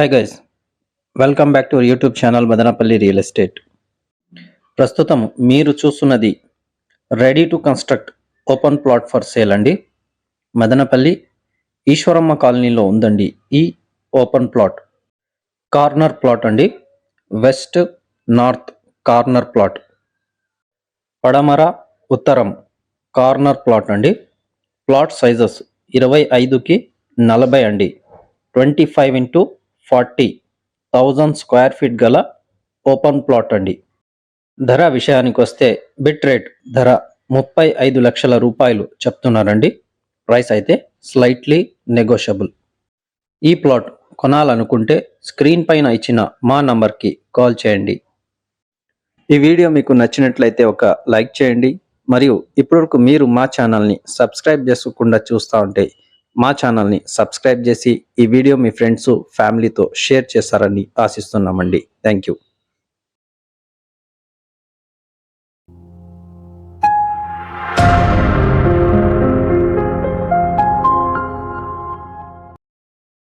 Hi guys welcome back to YouTube channel Madanapalle real estate ప్రస్తుతం మీరు చూస్తున్నది ready to construct open plot for sale అండి. మదనపల్లి ఈశ్వరమ్మ కాలనీలో ఉందండి ఈ ఓపెన్ ప్లాట్ కార్నర్ ప్లాట్ అండి. వెస్ట్ నార్త్ కార్నర్ ప్లాట్ పడమర ఉత్తరం కార్నర్ ప్లాట్ అండి. ప్లాట్ సైజెస్ ఇరవై ఐదుకి నలభై అండి. Twenty five into forty thousand square feet గల ఓపెన్ ప్లాట్ అండి. ధర విషయానికి వస్తే బిట్ రేట్ ధర ముప్పై ఐదు లక్షల రూపాయలు చెప్తున్నారండి. ప్రైస్ అయితే స్లైట్లీ నెగోషియబుల్. ఈ ప్లాట్ కొనాలనుకుంటే స్క్రీన్ పైన ఇచ్చిన మా నంబర్కి కాల్ చేయండి. ఈ వీడియో మీకు నచ్చినట్లయితే ఒక లైక్ చేయండి. మరియు ఇప్పటివరకు మీరు మా ఛానల్ని సబ్స్క్రైబ్ చేసుకోకుండా చూస్తూ ఉంటే మా ఛానల్ని సబ్స్క్రైబ్ చేసి ఈ వీడియో మీ ఫ్రెండ్స్ ఫ్యామిలీతో షేర్ చేస్తారని ఆశిస్తున్నామండి. Thank you.